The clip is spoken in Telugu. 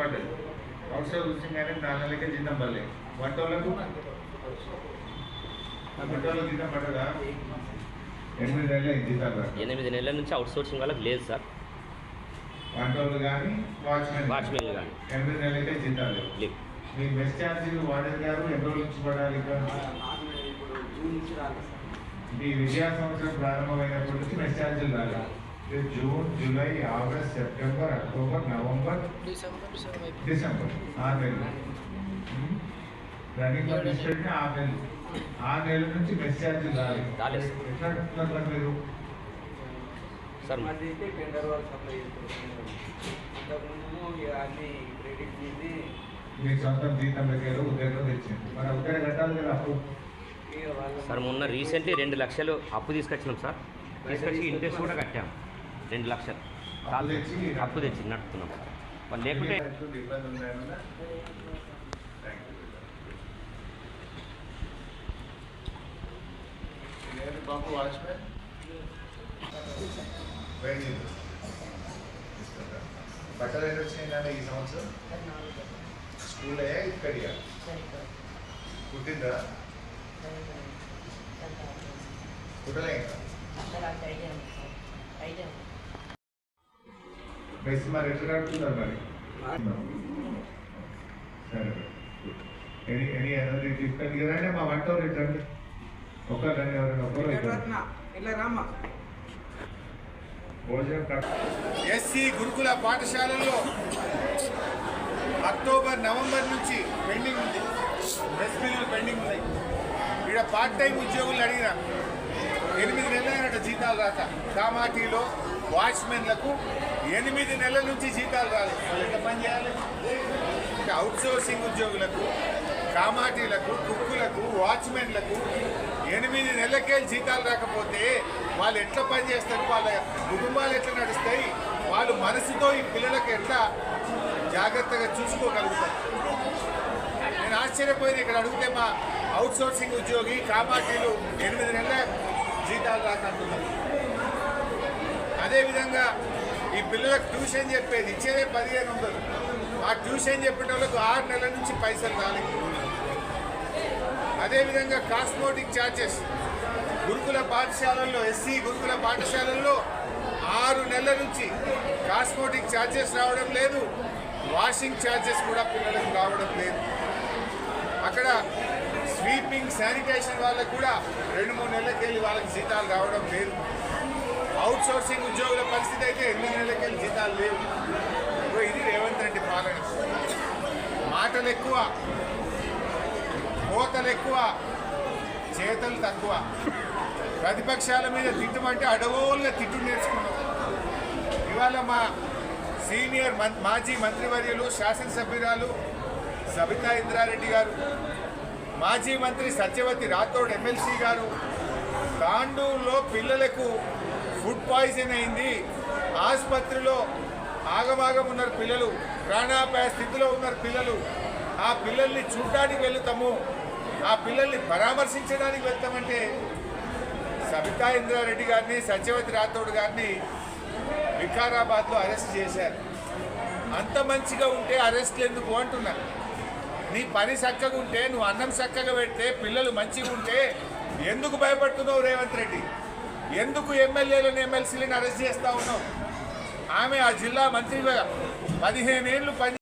పడ్డది సోర్సింగ్ అనేది నాలుగు నెలలకే జీతం పడలేదు వంట వాళ్ళకు వంట వాళ్ళకి జీతం పడ్డదా ఎనిమిది నెలలు జీతాలు రాదు ఎనిమిది నెలల నుంచి అవుట్ సోర్సింగ్ వాళ్ళకి లేదు సార్. వంట వాళ్ళు కానీ వాచ్మెన్ వాచ్మెన్ కానీ. ఎనిమిది నెలలకే జీతాలు లేవు. లేవు. మీ ఛార్జీలు వాడేది గారు ఎన్ని రోజుల నుంచి పడాలి మీ విద్యా సంవత్సరం ప్రారంభమైనప్పటి నుంచి మెస్ ఛార్జీలు రాలేదు. June July August September October November December నెలలు ఉమ్. రన్నింగ్ డిస్ట్రిక్ట్ ఆరు నెలలు. ఆరు నెలల నుంచి మెస్ ఛార్జీలు రాలేదు రాలేదు. ఎట్లా కట్టుకున్నారు మరి? సార్ టెండర్ అన్ని క్రెడిట్ మీ సొంతం జీతం దగ్గర ఉద్యోగం తెచ్చింది మరి ఉద్యోగం కట్టాలి కదా వాళ్ళ సార్ మొన్న రీసెంట్లీ రెండు లక్షలు అప్పు తీసుకొచ్చినాం సార్. తీసుకొచ్చి ఇంట్రెస్ట్ కూడా కట్టాం. రెండు లక్షలు. అప్పు తెచ్చి అప్పు తెచ్చి నడుపుతున్నాం వాళ్ళు లేకుంటే బాబు వాచ్మెన్ బట్టలు ఎన్ని వచ్చినాయి ఈ సంవత్సరం? స్కూల్ అయ్యా ఇక్కడియా కుట్టిందా కుట్టలే ఇంకా. బెస్ట్ మరి ఎట్లా కడుతున్నారు మరి సరే ఎనీ ఎనీ అదర్ డిఫికల్ట్ రండి మా వంట రండి ఒకరు రండి ఎవరైనా కట్ ఎస్సీ గురుకుల పాఠశాలల్లో అక్టోబర్ నవంబర్ నుంచి పెండింగ్ ఉంది. ప్రెస్ బిల్లులు పెండింగ్ ఉన్నాయి ఇక్కడ పార్ట్ టైం ఉద్యోగులు అడిగిన ఎనిమిది నెలలైనట జీతాలు రాక కామాటీలో వాచ్మెన్లకు ఎనిమిది నెలల నుంచి జీతాలు రాలేదు. వాళ్ళు ఎంత పని చేయాలి? ఇంకా అవుట్ సోర్సింగ్ ఉద్యోగులకు కామాటీలకు కుక్కులకు వాచ్మెన్లకు ఎనిమిది నెలలకే జీతాలు రాకపోతే వాళ్ళు ఎట్లా పని చేస్తారు? వాళ్ళ కుటుంబాలు ఎట్లా నడుస్తాయి? వాళ్ళు మనసుతో ఈ పిల్లలకు ఎట్లా జాగ్రత్తగా చూసుకోగలుగుతారు? నేను ఆశ్చర్యపోయింది ఇక్కడ అడిగితే మా అవుట్ సోర్సింగ్ ఉద్యోగి కామాటీలు ఎనిమిది నెలల జీతాలు రాకంటున్నారు అదేవిధంగా ఈ పిల్లలకు ట్యూషన్ చెప్పేది ఇచ్చేదే పదిహేను వందలు. ఆ ట్యూషన్ చెప్పిన వాళ్ళకు ఆరు నెలల నుంచి పైసలు రాలేదు అదేవిధంగా కాస్మోటిక్ ఛార్జెస్ గురుకుల పాఠశాలల్లో ఎస్సీ గురుకుల పాఠశాలల్లో ఆరు నెలల నుంచి కాస్మోటిక్ ఛార్జెస్ రావడం లేదు. వాషింగ్ ఛార్జెస్ కూడా పిల్లలకు రావడం లేదు. అక్కడ స్వీపింగ్ శానిటేషన్ వాళ్ళకు కూడా రెండు మూడు నెలలకి వెళ్ళి వాళ్ళకి జీతాలు రావడం అవుట్సోర్సింగ్ ఉద్యోగుల పరిస్థితి అయితే ఎనిమిది నెలలకే జీతాలు లేవు. ఇది రేవంత్ రెడ్డి పాలన. మాటలు ఎక్కువ కోతలు ఎక్కువ చేతలు తక్కువ. ప్రతిపక్షాల మీద తిట్టమంటే అడవోళ్ళ తిట్టు నేర్చుకున్నాం. ఇవాళ మా సీనియర్ మాజీ మంత్రివర్యులు శాసనసభ్యురాలు సబితా ఇంద్రారెడ్డి గారు మాజీ మంత్రి సత్యవతి రాథోడ్ ఎమ్మెల్సీ గారు తాండూరులో పిల్లలకు ఫుడ్ పాయిజన్ అయింది. ఆసుపత్రిలో ఆగమాగం ఉన్నారు పిల్లలు. ప్రాణాపాయ స్థితిలో ఉన్నారు పిల్లలు. ఆ పిల్లల్ని చూడడానికి వెళుతాము. ఆ పిల్లల్ని పరామర్శించడానికి వెళ్తామంటే సబితా ఇంద్రారెడ్డి గారిని సత్యవతి రాథోడ్ గారిని వికారాబాద్లో అరెస్ట్ చేశారు. అంత మంచిగా ఉంటే అరెస్ట్లు ఎందుకు అంటున్నారు నీ పని చక్కగా ఉంటే నువ్వు అన్నం చక్కగా పెడితే పిల్లలు మంచిగా ఉంటే ఎందుకు భయపడుతున్నావు రేవంత్ రెడ్డి? ఎందుకు ఎమ్మెల్యేలను ఎమ్మెల్సీలను అరెస్ట్ చేస్తా ఉన్నావు? ఆమె ఆ జిల్లా మంత్రిగా పదిహేనేళ్ళు పని